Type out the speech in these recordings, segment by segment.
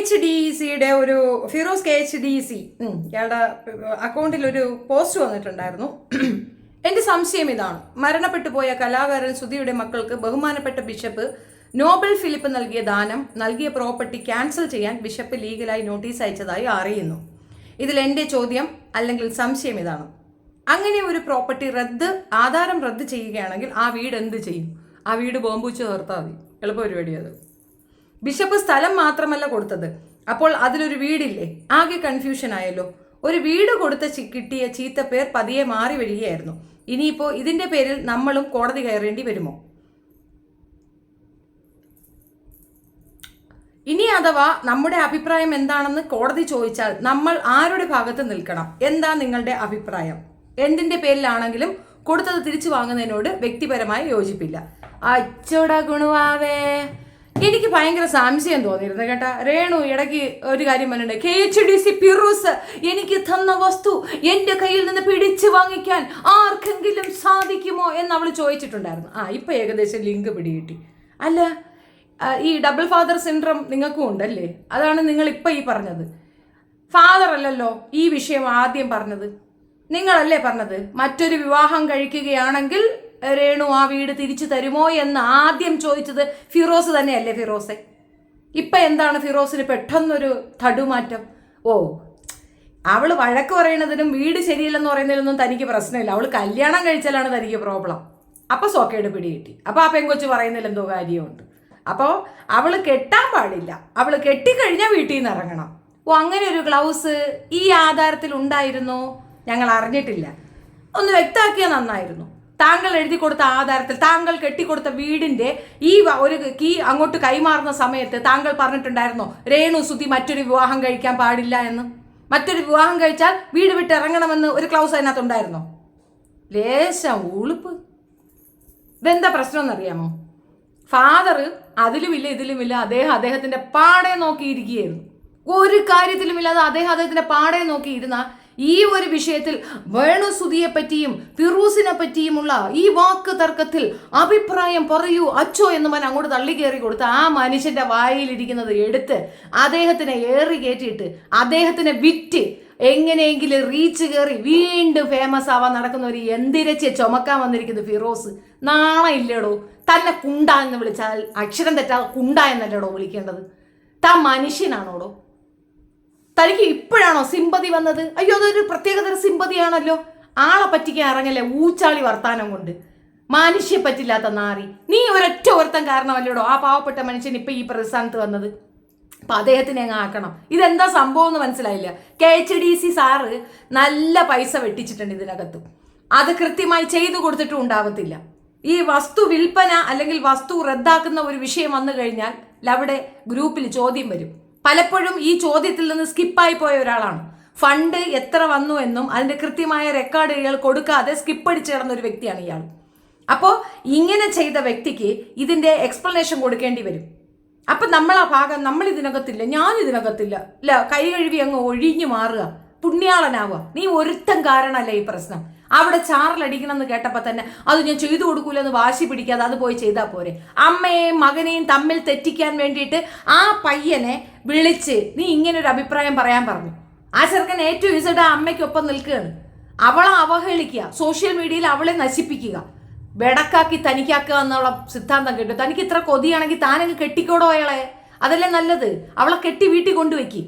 H D സിയുടെ ഒരു Firoz K H D C ഇയാളുടെ അക്കൗണ്ടിൽ ഒരു പോസ്റ്റ് വന്നിട്ടുണ്ടായിരുന്നു. എന്റെ സംശയം ഇതാണ്. മരണപ്പെട്ടു പോയ കലാകാരൻ സുധിയുടെ മക്കൾക്ക് ബഹുമാനപ്പെട്ട ബിഷപ്പ് നോബൽ ഫിലിപ്പ് നൽകിയ ദാനം നൽകിയ പ്രോപ്പർട്ടി ക്യാൻസൽ ചെയ്യാൻ ബിഷപ്പ് ലീഗലായി നോട്ടീസ് അയച്ചതായി അറിയുന്നു. ഇതിൽ എന്റെ ചോദ്യം അല്ലെങ്കിൽ സംശയം ഇതാണ്. അങ്ങനെ ഒരു പ്രോപ്പർട്ടി റദ്ദ് ആധാരം റദ്ദ് ചെയ്യുകയാണെങ്കിൽ ആ വീട് എന്ത് ചെയ്യും? ആ വീട് ബോംബൂച്ച് ചേർത്താൽ മതി. എളുപ്പ പരിപാടി അത്. ബിഷപ്പ് സ്ഥലം മാത്രമല്ല കൊടുത്തത്. അപ്പോൾ അതിലൊരു വീടില്ലേ? ആകെ കൺഫ്യൂഷൻ ആയല്ലോ. ഒരു വീട് കൊടുത്ത കിട്ടിയ ചീത്ത പേർ പതിയെ മാറി വരികയായിരുന്നു. ഇനിയിപ്പോ ഇതിന്റെ പേരിൽ നമ്മളും കോടതി കയറേണ്ടി വരുമോ? ഇനി അഥവാ നമ്മുടെ അഭിപ്രായം എന്താണെന്ന് കോടതി ചോദിച്ചാൽ നമ്മൾ ആരുടെ ഭാഗത്ത് നിൽക്കണം? എന്താ നിങ്ങളുടെ അഭിപ്രായം? എന്തിന്റെ പേരിലാണെങ്കിലും കൊടുത്തത് തിരിച്ചു വാങ്ങുന്നതിനോട് വ്യക്തിപരമായി യോജിപ്പില്ല. അച്ചോട ഗുണവാവേ. എനിക്ക് ഭയങ്കര സംശയം തോന്നിയിരുന്നു കേട്ടാ. രേണു ഇടയ്ക്ക് ഒരു കാര്യം പറഞ്ഞിട്ടുണ്ട്. K H D C Firoz എനിക്ക് തന്ന വസ്തു എന്റെ കയ്യിൽ നിന്ന് പിടിച്ചു വാങ്ങിക്കാൻ ആർക്കെങ്കിലും സാധിക്കുമോ എന്ന് അവൾ ചോദിച്ചിട്ടുണ്ടായിരുന്നു. ആ ഇപ്പൊ ഏകദേശം ലിങ്ക് പിടികിട്ടി. അല്ല ഈ ഡബിൾ ഫാദർ സിൻഡ്രം നിങ്ങൾക്കും ഉണ്ടല്ലേ? അതാണ് നിങ്ങൾ ഇപ്പം ഈ പറഞ്ഞത്. ഫാദർ അല്ലല്ലോ ഈ വിഷയം ആദ്യം പറഞ്ഞത്. നിങ്ങളല്ലേ പറഞ്ഞത്? മറ്റൊരു വിവാഹം കഴിക്കുകയാണെങ്കിൽ രേണു ആ വീട് തിരിച്ചു തരുമോ എന്ന് ആദ്യം ചോദിച്ചത് ഫിറോസ് തന്നെയല്ലേ ഫിറോസെ? ഇപ്പൊ എന്താണ് ഫിറോസിന് പെട്ടെന്നൊരു തടുമാറ്റം? ഓ അവൾ വഴക്ക് പറയുന്നതിനും വീട് ശരിയല്ലെന്ന് പറയുന്നതിനൊന്നും തനിക്ക് പ്രശ്നമില്ല. അവൾ കല്യാണം കഴിച്ചാലാണ് തനിക്ക് പ്രോബ്ലം. അപ്പൊ സോക്കേട് പിടികിട്ടി. അപ്പൊ ആ പെങ്കൊച്ച് പറയുന്നതിൽ എന്തോ കാര്യമുണ്ട്. അപ്പോൾ അവൾ കെട്ടാൻ പാടില്ല. അവൾ കെട്ടിക്കഴിഞ്ഞാൽ വീട്ടിൽ നിന്ന് ഇറങ്ങണം. ഓ അങ്ങനെ ഒരു ഗ്ലൗസ് ഈ ആധാരത്തിൽ ഉണ്ടായിരുന്നോ ഞങ്ങൾ അറിഞ്ഞിട്ടില്ല. ഒന്ന് വ്യക്തമാക്കിയാൽ നന്നായിരുന്നു. താങ്കൾ എഴുതി കൊടുത്ത ആധാരത്തിൽ താങ്കൾ കെട്ടിക്കൊടുത്ത വീടിന്റെ ഈ ഒരു കീ അങ്ങോട്ട് കൈമാറുന്ന സമയത്ത് താങ്കൾ പറഞ്ഞിട്ടുണ്ടായിരുന്നോ രേണു സുധി മറ്റൊരു വിവാഹം കഴിക്കാൻ പാടില്ല എന്ന്. മറ്റൊരു വിവാഹം കഴിച്ചാൽ വീട് വിട്ട് ഇറങ്ങണമെന്ന് ഒരു ക്ലൗസ് അതിനകത്തുണ്ടായിരുന്നോ? ലേശം ഉളുപ്പ്. ഇതെന്താ പ്രശ്നം എന്നറിയാമോ? ഫാദർ അതിലുമില്ല ഇതിലുമില്ല അദ്ദേഹം അദ്ദേഹത്തിന്റെ പാടെ നോക്കിയിരിക്കുകയായിരുന്നു. ഒരു കാര്യത്തിലുമില്ലാതെ അദ്ദേഹം അദ്ദേഹത്തിന്റെ പാടെ നോക്കിയിരുന്ന ഈ ഒരു വിഷയത്തിൽ വേണുസുതിയെ പറ്റിയും ഫിറൂസിനെ പറ്റിയുമുള്ള ഈ വാക്ക് തർക്കത്തിൽ അഭിപ്രായം പറയൂ അച്ചോ എന്ന് പറഞ്ഞ് അങ്ങോട്ട് തള്ളി കയറി കൊടുത്ത് ആ മനുഷ്യന്റെ വായിലിരിക്കുന്നത് എടുത്ത് അദ്ദേഹത്തിനെ ഏറി കയറ്റിയിട്ട് അദ്ദേഹത്തിനെ വിറ്റ് എങ്ങനെയെങ്കിലും റീച്ച് കയറി വീണ്ടും ഫേമസ് ആവാൻ നടക്കുന്ന ഒരു എന്തിരച്ച് ചുമക്കാൻ വന്നിരിക്കുന്നത് ഫിറോസ്. നാളെ ഇല്ലടോ? തന്നെ കുണ്ട എന്ന് വിളിച്ചാൽ അക്ഷരം തെറ്റാതെ കുണ്ട എന്നല്ലടോ വിളിക്കേണ്ടത്? താൻ മനുഷ്യനാണോടോ? തനിക്ക് ഇപ്പോഴാണോ സിമ്പതി വന്നത്? അയ്യോ അതൊരു പ്രത്യേകതര സിമ്പതിയാണല്ലോ. ആളെ പറ്റിക്കാൻ ഇറങ്ങല്ലേ ഊച്ചാളി വർത്താനം കൊണ്ട്. മനുഷ്യ പറ്റില്ലാത്ത നാറി. നീ ഒരൊറ്റ ഒരുത്തം കാരണമല്ലോടോ ആ പാവപ്പെട്ട മനുഷ്യൻ ഇപ്പൊ ഈ പ്രതിസ്ഥാനത്ത് വന്നത്? അപ്പൊ അദ്ദേഹത്തിനെ അങ്ങ് ആക്കണം. ഇതെന്താ സംഭവം എന്ന് മനസ്സിലായില്ല. K H D C sir നല്ല പൈസ വെട്ടിച്ചിട്ടുണ്ട് ഇതിനകത്ത്. അത് കൃത്യമായി ചെയ്തു കൊടുത്തിട്ടും ഉണ്ടാവത്തില്ല. ഈ വസ്തു വിൽപ്പന അല്ലെങ്കിൽ വസ്തു റദ്ദാക്കുന്ന ഒരു വിഷയം വന്നു കഴിഞ്ഞാൽ അവിടെ ഗ്രൂപ്പിൽ ചോദ്യം വരും. പലപ്പോഴും ഈ ചോദ്യത്തിൽ നിന്ന് സ്കിപ്പായി പോയ ഒരാളാണ്. ഫണ്ട് എത്ര വന്നു എന്നും അതിന്റെ കൃത്യമായ റെക്കോർഡുകൾ കൊടുക്കാതെ സ്കിപ്പ് അടിച്ച് കിടന്ന ഒരു വ്യക്തിയാണ് ഇയാൾ. അപ്പോൾ ഇങ്ങനെ ചെയ്ത വ്യക്തിക്ക് ഇതിന്റെ എക്സ്പ്ലനേഷൻ കൊടുക്കേണ്ടി വരും. അപ്പൊ നമ്മൾ ആ ഭാഗം നമ്മൾ ഇതിനകത്തില്ല ഞാൻ ഇതിനകത്തില്ല. ഇല്ല കൈ കഴുകി അങ്ങ് ഒഴിഞ്ഞു മാറുക പുണ്യാളനാവുക. നീ ഒരുത്തം കാരണമല്ല ഈ പ്രശ്നം? അവിടെ ചാറിലടിക്കണം എന്ന് കേട്ടപ്പോൾ തന്നെ അത് ഞാൻ ചെയ്തു കൊടുക്കൂലെന്ന് വാശി പിടിക്കാതെ അത് പോയി ചെയ്താൽ പോരെ. അമ്മയെയും മകനെയും തമ്മിൽ തെറ്റിക്കാൻ വേണ്ടിയിട്ട് ആ പയ്യനെ വിളിച്ച് നീ ഇങ്ങനെ ഒരു അഭിപ്രായം പറയാൻ പറഞ്ഞു. ആ ചെറുക്കൻ ഏറ്റവും ആ അമ്മയ്ക്കൊപ്പം നിൽക്കുകയാണ്. അവളെ അവഹേളിക്കുക സോഷ്യൽ മീഡിയയിൽ അവളെ നശിപ്പിക്കുക വെടക്കാക്കി തനിക്കാക്കുക എന്നുള്ള സിദ്ധാന്തം കേട്ടു. തനിക്ക് ഇത്ര കൊതിയാണെങ്കിൽ താനങ്ങ് കെട്ടിക്കോടോ അയാളെ? അതല്ലേ നല്ലത്? അവളെ കെട്ടി വീട്ടിൽ കൊണ്ടുവയ്ക്കി.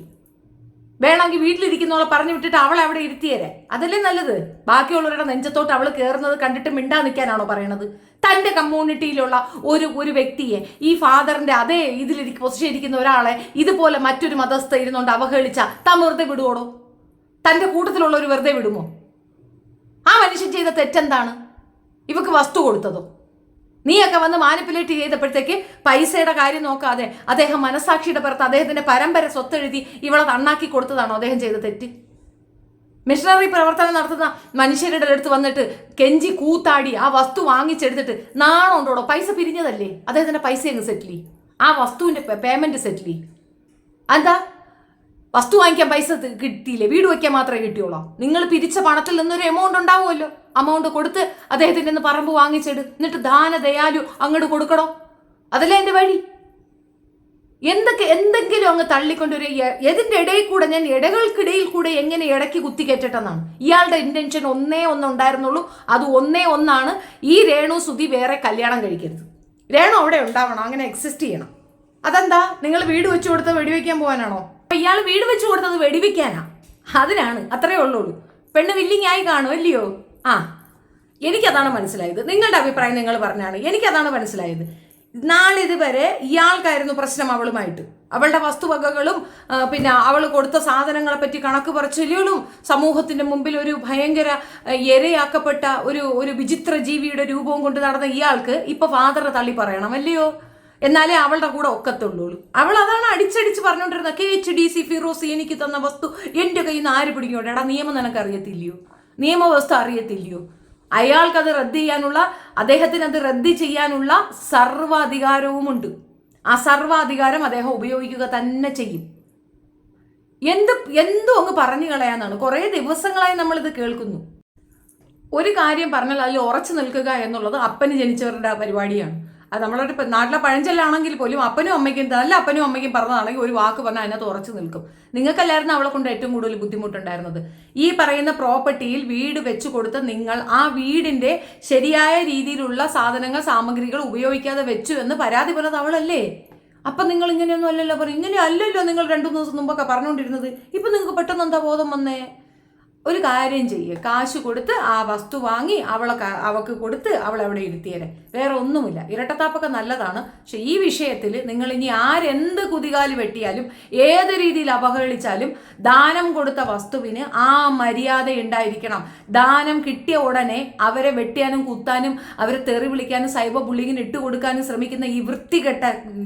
വേണമെങ്കിൽ വീട്ടിലിരിക്കുന്നവളെ പറഞ്ഞു വിട്ടിട്ട് അവളെ അവിടെ ഇരുത്തിയേരെ. അതല്ലേ നല്ലത്? ബാക്കിയുള്ളവരുടെ നെഞ്ചത്തോട്ട് അവൾ കയറുന്നത് കണ്ടിട്ട് മിണ്ടാ നിൽക്കാനാണോ പറയണത്? തന്റെ കമ്മ്യൂണിറ്റിയിലുള്ള ഒരു ഒരു വ്യക്തിയെ ഈ ഫാദറിന്റെ അതേ ഇതിലിരിക്കും പൊസിഷൻ ഇരിക്കുന്ന ഒരാളെ ഇതുപോലെ മറ്റൊരു മതസ്ഥ ഇരുന്നുകൊണ്ട് അവഹേളിച്ച താൻ വെറുതെ വിടുവോളൂ തന്റെ കൂട്ടത്തിലുള്ളവർ വെറുതെ വിടുമോ? ആ മനുഷ്യൻ ചെയ്ത തെറ്റെന്താണ്? ഇവക്ക് വസ്തു കൊടുത്തതോ? നീയൊക്കെ വന്ന് മാനിപ്പുലേറ്റ് ചെയ്തപ്പോഴത്തേക്ക് പൈസയുടെ കാര്യം നോക്കാതെ അദ്ദേഹം മനസാക്ഷിയുടെ പുറത്ത് അദ്ദേഹത്തിന്റെ പരമ്പര സ്വത്തെഴുതി ഇവളെ തണ്ണാക്കി കൊടുത്തതാണോ അദ്ദേഹം ചെയ്ത തെറ്റ്? മിഷണറി പ്രവർത്തനം നടത്തുന്ന മനുഷ്യരുടെ അടുത്ത് വന്നിട്ട് കെഞ്ചി കൂത്താടി ആ വസ്തു വാങ്ങിച്ചെടുത്തിട്ട് നാണം ഉണ്ടോടോ പൈസ പിരിഞ്ഞതല്ലേ? അദ്ദേഹത്തിന്റെ പൈസ അങ്ങ് ചെയ്യും? ആ വസ്തുവിന്റെ പേയ്മെന്റ് ചെയ്യും. എന്താ വസ്തു വാങ്ങിക്കാൻ പൈസ കിട്ടിയില്ലേ? വീട് വയ്ക്കാൻ മാത്രമേ കിട്ടിയുള്ളൂ നിങ്ങൾ പിരിച്ച പണത്തിൽ നിന്നൊരു എമൗണ്ട് ഉണ്ടാവുമല്ലോ. അമൗണ്ട് കൊടുത്ത് അദ്ദേഹത്തിന്റെ നിന്ന് പറമ്പ് വാങ്ങിച്ചിട്. എന്നിട്ട് ദാന ദയാലു അങ്ങോട്ട് കൊടുക്കണോ? അതല്ലേ എന്റെ വഴി? എന്തൊക്കെ എന്തെങ്കിലും അങ്ങ് തള്ളിക്കൊണ്ടൊരു എതിന്റെ ഇടയിൽ കൂടെ ഞാൻ ഇടകൾക്കിടയിൽ കൂടെ എങ്ങനെ ഇടയ്ക്ക് കുത്തി കയറ്റട്ടെന്നാണ്. ഇയാളുടെ ഇന്റൻഷൻ ഒന്നേ ഒന്നുണ്ടായിരുന്നുള്ളൂ അത് ഒന്നേ ഒന്നാണ്. ഈ രേണു സുധി വേറെ കല്യാണം കഴിക്കരുത്. രേണു അവിടെ ഉണ്ടാവണം. അങ്ങനെ എക്സിസ്റ്റ് ചെയ്യണം. അതെന്താ? നിങ്ങൾ വീട് വെച്ച് കൊടുത്ത് വെടിവെക്കാൻ പോകാനാണോ? അപ്പം ഇയാൾ വീട് വെച്ച് കൊടുത്തത് വെടിവെക്കാനാ. അതിനാണ്. അത്രേ ഉള്ളൂ. പെണ്ണ് വില്ലിങ് ആയി അല്ലയോ? ആ എനിക്കതാണ് മനസ്സിലായത്. നിങ്ങളുടെ അഭിപ്രായം നിങ്ങൾ പറഞ്ഞാണ്. എനിക്കതാണ് മനസ്സിലായത്. നാളിതുവരെ ഇയാൾക്കായിരുന്നു പ്രശ്നം അവളുമായിട്ട്. അവളുടെ വസ്തുവകകളും പിന്നെ അവൾ കൊടുത്ത സാധനങ്ങളെ പറ്റി കണക്ക് പറച്ചിലുകളും സമൂഹത്തിന്റെ മുമ്പിൽ ഒരു ഭയങ്കര എരയാക്കപ്പെട്ട ഒരു ഒരു വിചിത്ര ജീവിയുടെ രൂപവും കൊണ്ട് നടന്ന ഇയാൾക്ക് ഇപ്പോൾ ഫാദറെ തള്ളി പറയണം അല്ലയോ? എന്നാലേ അവളുടെ കൂടെ ഒക്കത്തുള്ളൂ അവൾ അതാണ് അടിച്ചടിച്ച് പറഞ്ഞുകൊണ്ടിരുന്നത്. K H D C Firoz എനിക്ക് തന്ന വസ്തു എന്റെ കയ്യിൽ നിന്ന് ആര് പിടിക്കോട്ടെ എടാ നിയമം നിനക്ക് അറിയത്തില്ലയോ നിയമവ്യവസ്ഥ അറിയത്തില്ലയോ? അയാൾക്കത് റദ്ദ് ചെയ്യാനുള്ള അദ്ദേഹത്തിന് അത് റദ്ദ് ചെയ്യാനുള്ള സർവാധികാരവുമുണ്ട്. ആ സർവാധികാരം അദ്ദേഹം ഉപയോഗിക്കുക തന്നെ ചെയ്യും. എന്ത് എന്തും അങ്ങ് പറഞ്ഞു കളയാന്നാണ്. കുറേ ദിവസങ്ങളായി നമ്മളിത് കേൾക്കുന്നു. ഒരു കാര്യം പറഞ്ഞാൽ അതിൽ ഉറച്ചു നിൽക്കുക എന്നുള്ളത് അപ്പന് ജനിച്ചവരുടെ പരിപാടിയാണ്. അത് നമ്മളൊരു നാട്ടിലെ പഴഞ്ചൊല്ലാണെങ്കിൽ പോലും അപ്പനും അമ്മയ്ക്കും നല്ല അപ്പനും അമ്മയ്ക്കും പറഞ്ഞതാണെങ്കിൽ ഒരു വാക്ക് പറഞ്ഞാൽ അതിനകത്ത് ഉറച്ചു നിൽക്കും. നിങ്ങൾക്കല്ലായിരുന്നു അവളെ കൊണ്ട് ഏറ്റവും കൂടുതൽ ബുദ്ധിമുട്ടുണ്ടായിരുന്നത്. ഈ പറയുന്ന പ്രോപ്പർട്ടിയിൽ വീട് വെച്ചു കൊടുത്ത് നിങ്ങൾ ആ വീടിന്റെ ശരിയായ രീതിയിലുള്ള സാധനങ്ങൾ സാമഗ്രികൾ ഉപയോഗിക്കാതെ വെച്ചു എന്ന് പരാതി പറഞ്ഞത് അവളല്ലേ? അപ്പൊ നിങ്ങൾ ഇങ്ങനെയൊന്നും അല്ലല്ലോ പറയും ഇങ്ങനെ നിങ്ങൾ രണ്ടു ദിവസം മുമ്പൊക്കെ പറഞ്ഞുകൊണ്ടിരുന്നത് ഇപ്പൊ നിങ്ങൾക്ക് പെട്ടെന്ന് എന്താ ബോധം വന്നേ? ഒരു കാര്യം ചെയ്യുക കാശ് കൊടുത്ത് ആ വസ്തു വാങ്ങി അവളെ അവൾക്ക് കൊടുത്ത് അവളെ അവിടെ ഇരുത്തിയേരെ. വേറെ ഒന്നുമില്ല. ഇരട്ടത്താപ്പൊക്കെ നല്ലതാണ്. പക്ഷെ ഈ വിഷയത്തിൽ നിങ്ങൾ ഇനി ആരെന്ത് കുതികാൽ വെട്ടിയാലും ഏത് രീതിയിൽ അപഹരിച്ചാലും ദാനം കൊടുത്ത വസ്തുവിന് ആ മര്യാദ ഉണ്ടായിരിക്കണം. ദാനം കിട്ടിയ ഉടനെ അവരെ വെട്ടിയാനും കുത്താനും അവരെ തെറി വിളിക്കാനും സൈബർ ബുള്ളിങ്ങിന് ഇട്ട് കൊടുക്കാനും ശ്രമിക്കുന്ന ഈ വൃത്തികെട്ട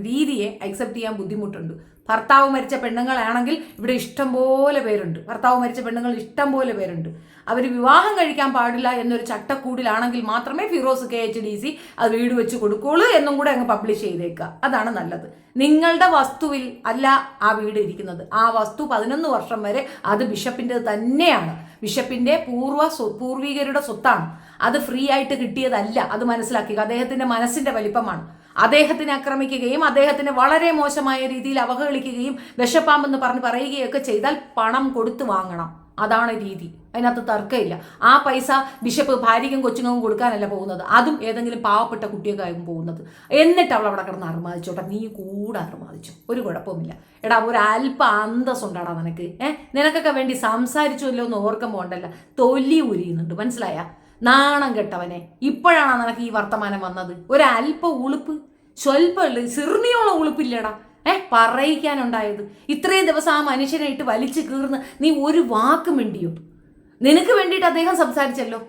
രീതിയെ അക്സെപ്റ്റ് ചെയ്യാൻ ബുദ്ധിമുട്ടുണ്ട്. ഭർത്താവ് മരിച്ച പെണ്ണുങ്ങളാണെങ്കിൽ ഇവിടെ ഇഷ്ടം പോലെ പേരുണ്ട്. ഭർത്താവ് മരിച്ച പെണ്ണുങ്ങൾ ഇഷ്ടം പോലെ പേരുണ്ട്. അവർ വിവാഹം കഴിക്കാൻ പാടില്ല എന്നൊരു ചട്ടക്കൂടിലാണെങ്കിൽ മാത്രമേ Firoz K H D C അത് വീട് വെച്ച് കൊടുക്കുള്ളൂ എന്നും കൂടെ അങ്ങ് പബ്ലിഷ് ചെയ്തേക്കുക. അതാണ് നല്ലത്. നിങ്ങളുടെ വസ്തുവിൽ അല്ല ആ വീട് ഇരിക്കുന്നത്. ആ വസ്തു പതിനൊന്ന് വർഷം വരെ അത് ബിഷപ്പിന്റെ തന്നെയാണ്. ബിഷപ്പിന്റെ പൂർവ പൂർവികരുടെ സ്വത്താണ്. അത് ഫ്രീ ആയിട്ട് കിട്ടിയതല്ല. അത് മനസ്സിലാക്കുക അദ്ദേഹത്തിന്റെ മനസ്സിന്റെ വലിപ്പമാണ്. അദ്ദേഹത്തിനെ ആക്രമിക്കുകയും അദ്ദേഹത്തിന് വളരെ മോശമായ രീതിയിൽ അവഹേളിക്കുകയും വിഷപ്പാമ്പെന്ന് പറഞ്ഞ് പറയുകയൊക്കെ ചെയ്താൽ പണം കൊടുത്തു വാങ്ങണം. അതാണ് രീതി. അതിനകത്ത് തർക്കമില്ല. ആ പൈസ ബിഷപ്പ് ഭാര്യയ്ക്കും കൊച്ചുങ്ങൾക്കും കൊടുക്കാനല്ല പോകുന്നത്. അതും ഏതെങ്കിലും പാവപ്പെട്ട കുട്ടിയൊക്കെയാകും പോകുന്നത്. എന്നിട്ട് അവൾ അവിടെ കിടന്ന് അർമാദിച്ചോട്ടെ നീ കൂടെ അർമാദിച്ചു ഒരു കുഴപ്പമില്ല എടാ ഒരു അല്പ അന്തസ് ഉണ്ടാടാ നിനക്ക്. ഏഹ് നിനക്കൊക്കെ വേണ്ടി സംസാരിച്ചുവല്ലോ എന്ന് ഓർക്കുമ്പോൾ ഉണ്ടല്ല. തൊലി ഉരിയുന്നുണ്ട്. മനസ്സിലായ? നാണം കെട്ടവനെ. ഇപ്പോഴാണ് നിനക്ക് ഈ വർത്തമാനം വന്നത്? ഒരല്പ ഉളുപ്പ്? സ്വൽപ്പമുള്ളു സിർണിയോളം ഉളുപ്പില്ലടാ. ഏ പറയിക്കാനുണ്ടായത്. ഇത്രയും ദിവസം ആ മനുഷ്യനായിട്ട് വലിച്ചു കീർന്ന് നീ ഒരു വാക്ക് മിണ്ടിയോ? നിനക്ക് വേണ്ടിയിട്ട് അദ്ദേഹം സംസാരിച്ചല്ലോ.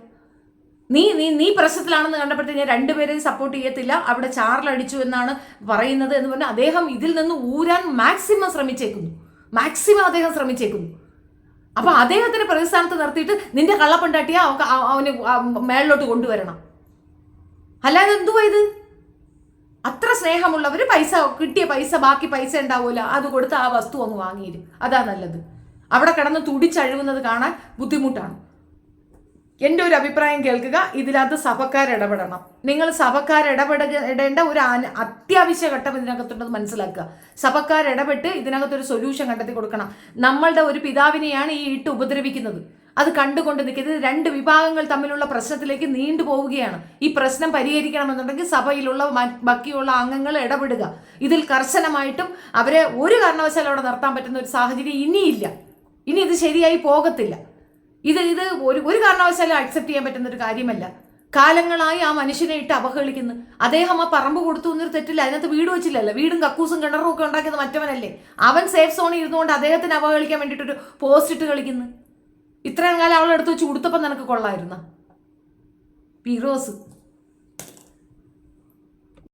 നീ നീ നീ പ്രശ്നത്തിലാണെന്ന് കണ്ടപ്പോഴത്തെ ഞാൻ രണ്ടുപേരെയും സപ്പോർട്ട് ചെയ്യത്തില്ല. അവിടെ ചാറിലടിച്ചു എന്നാണ് പറയുന്നത് എന്ന് പറഞ്ഞാൽ അദ്ദേഹം ഇതിൽ നിന്ന് ഊരാൻ മാക്സിമം ശ്രമിച്ചേക്കുന്നു. മാക്സിമം അദ്ദേഹം ശ്രമിച്ചേക്കുന്നു. അപ്പൊ അദ്ദേഹത്തിന് പ്രതിസ്ഥാനത്ത് നിർത്തിയിട്ട് നിന്റെ കള്ളപ്പണ്ടാട്ടിയ അവന് മേളിലോട്ട് കൊണ്ടുവരണം. അല്ലാതെ എന്തുവാ ഇത്? അത്ര സ്നേഹമുള്ളവർ പൈസ കിട്ടിയ പൈസ ബാക്കി പൈസ ഉണ്ടാവൂല അത് കൊടുത്ത് ആ വസ്തു അങ്ങ് വാങ്ങിയിരും. അതാ നല്ലത്. അവിടെ കിടന്ന് തുടിച്ചഴുകുന്നത് കാണാൻ ബുദ്ധിമുട്ടാണ്. എന്റെ ഒരു അഭിപ്രായം കേൾക്കുക. ഇതിനകത്ത് സഭക്കാർ ഇടപെടണം. നിങ്ങൾ സഭക്കാർ ഇടപെടേണ്ട ഒരു അത്യാവശ്യ ഘട്ടം ഇതിനകത്തുണ്ടെന്ന് മനസ്സിലാക്കുക. സഭക്കാർ ഇടപെട്ട് ഇതിനകത്തൊരു സൊല്യൂഷൻ കണ്ടെത്തി കൊടുക്കണം. നമ്മളുടെ ഒരു പിതാവിനെയാണ് ഈ ഇട്ട് ഉപദ്രവിക്കുന്നത്. അത് കണ്ടുകൊണ്ട് നിൽക്കുന്നത് രണ്ട് വിഭാഗങ്ങൾ തമ്മിലുള്ള പ്രശ്നത്തിലേക്ക് നീണ്ടു പോവുകയാണ്. ഈ പ്രശ്നം പരിഹരിക്കണമെന്നുണ്ടെങ്കിൽ സഭയിലുള്ള ബാക്കിയുള്ള അംഗങ്ങൾ ഇടപെടുക. ഇതിൽ കർശനമായിട്ടും അവരെ ഒരു കാരണവശാലും അവിടെ നിർത്താൻ പറ്റുന്ന ഒരു സാഹചര്യം ഇനിയില്ല. ഇനി ഇത് ശരിയായി പോകത്തില്ല. ഇത് ഇത് ഒരു ഒരു കാരണവശാലും അക്സെപ്റ്റ് ചെയ്യാൻ പറ്റുന്ന ഒരു കാര്യമല്ല. കാലങ്ങളായി ആ മനുഷ്യനെ ഇട്ട് അവഹേളിക്കുന്നു. അദ്ദേഹം ആ പറമ്പ് കൊടുത്തു എന്നൊരു തെറ്റില്ല. അതിനകത്ത് വീട് വെച്ചില്ലല്ലോ. വീടും കക്കൂസും കിണറും ഒക്കെ ഉണ്ടാക്കിയത് മറ്റവനല്ലേ. അവൻ സേഫ് സോണിൽ ഇരുന്നുകൊണ്ട് അദ്ദേഹത്തിന് അവഹേളിക്കാൻ വേണ്ടിയിട്ടൊരു പോസ്റ്റ് ഇട്ട് കളിക്കുന്നു. ഇത്രയും കാലം അവളെടുത്ത് വെച്ച് ഉടുത്തപ്പം നിനക്ക് കൊള്ളായിരുന്ന? ഫിറോസ്